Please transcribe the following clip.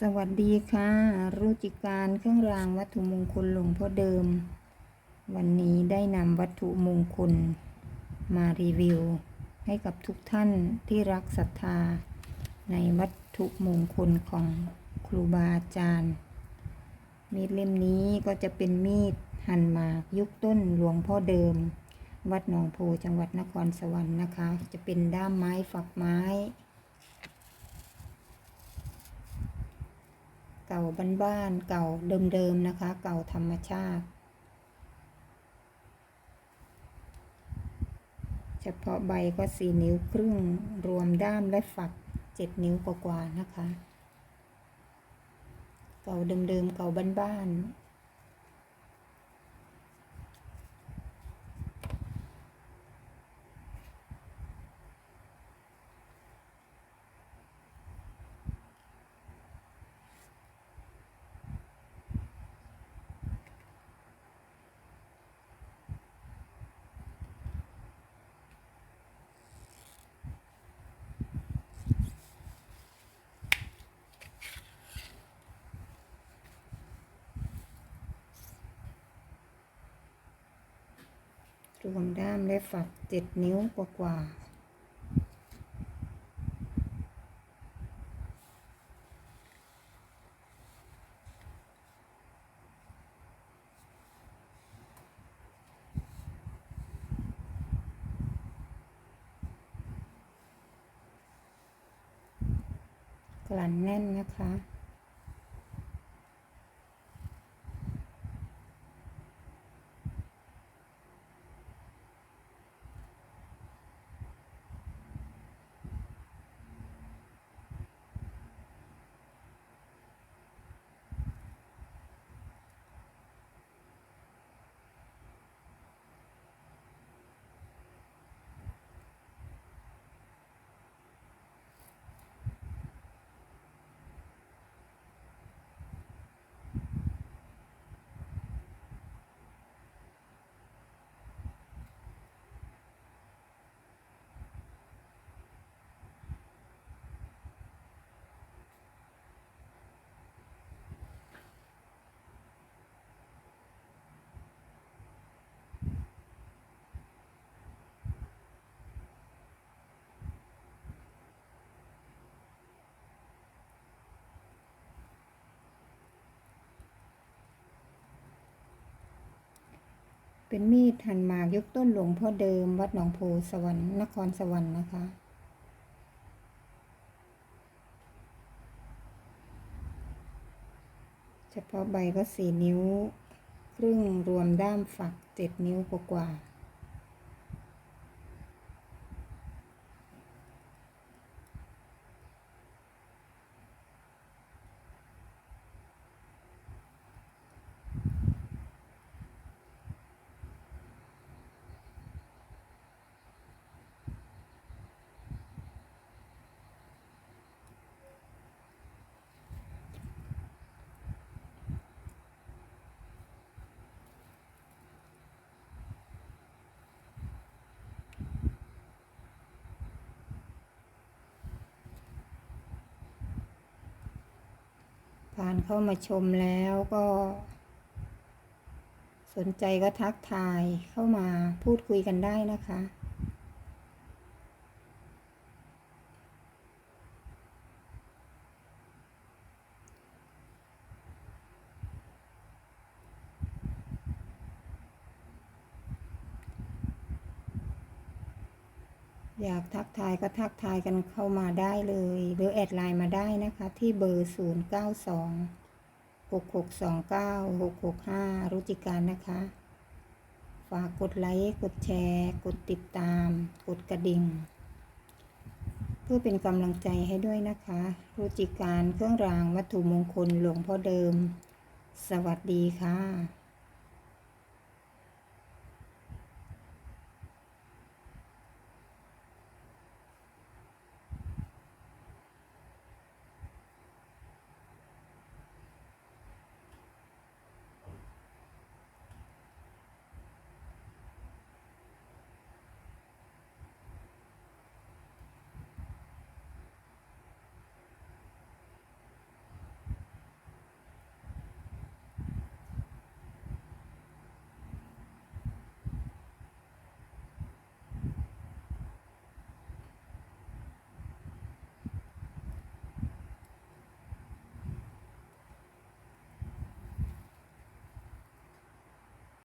สวัสดีค่ะรุจิการเครื่องรางวัตถุมงคลหลวงพ่อเดิม วันนี้ได้นำวัตถุมงคล มารีวิว ให้กับทุกท่านที่รักศรัทธา ในวัตถุมงคลของครูบาอาจารย์ มีดเล่มนี้ก็จะเป็นมีดหั่นหมากยุคต้นหลวงพ่อเดิม วัดหนองโพจังหวัดนครสวรรค์นะคะ จะเป็นด้ามไม้ฝักไม้ เก่าบ้านๆเก่าเดิมๆนะคะ เก่าธรรมชาติ เฉพาะใบก็สี่นิ้วครึ่งรวมด้ามและฝักเจ็ดนิ้วกว่าๆนะคะ เก่าเดิมๆเก่าบ้านๆ รวมด้ามและฝักเจ็ดนิ้วกว่ากว่าๆกลั่นแน่นนะคะ เป็นมีดหันมากยกต้นหลวงพ่อเดิม วัดหนองโพสวรรค์นครสวรรค์นะคะ เฉพาะใบก็สี่นิ้ว ครึ่งรวมด้ามฝักเจ็ดนิ้วกว่าๆ เข้ามาชมแล้วก็ สนใจก็ทักทายเข้ามาพูดคุยกันได้นะคะ อยากทักทายก็ทักทายกันเข้ามาได้เลย หรือแอดไลน์มาได้นะคะ ที่เบอร์ 0 6 6 2 9 6 6 5 รุจิการนะคะ ฝากกดไลค์ กดแชร์ กดติดตาม กดกระดิ่ง เพื่อเป็นกำลังใจให้ด้วยนะคะ รุจิการเครื่องรางวัตถุมงคลหลวงพ่อเดิม สวัสดีค่ะ